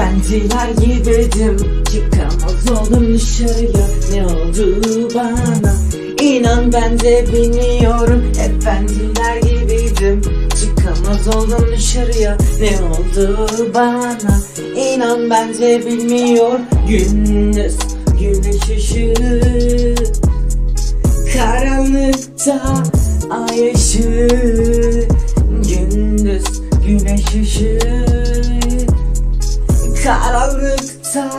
Efendiler gibiydim Çıkamaz oldum dışarıya Ne oldu bana? İnan ben de bilmiyorum. Efendiler gibiydim Çıkamaz oldum dışarıya. Ne oldu bana? İnan ben de bilmiyor. Gündüz güneş ışığı Karanlıkta ay ışığı Karanlıkta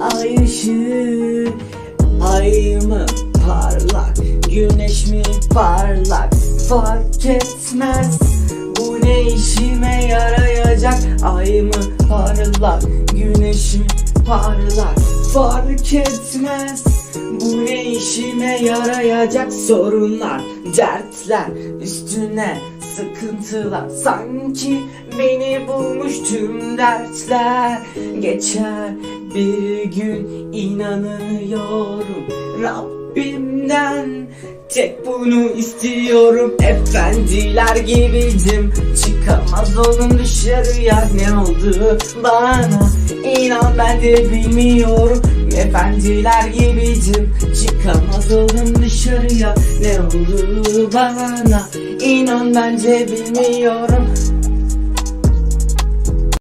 ay ışığı Ay mı parlak Güneş mi parlak? Fark etmez. Bu ne işime yarayacak? Ay mı parlak Güneş mi parlak? Fark etmez. Bu ne işime yarayacak? Sorunlar, dertler Üstüne sıkıntılar. Sanki beni bulmuş tüm dertler. Geçer bir gün inanıyorum Rabbimden Tek bunu istiyorum. Efendiler gibiydim Çıkamaz oldum dışarıya. Ne oldu? Bana İnan ben de bilmiyorum Efendiler gibiydim Çıkamaz oldum dışarıya. Ne oldu bana İnan bence bilmiyorum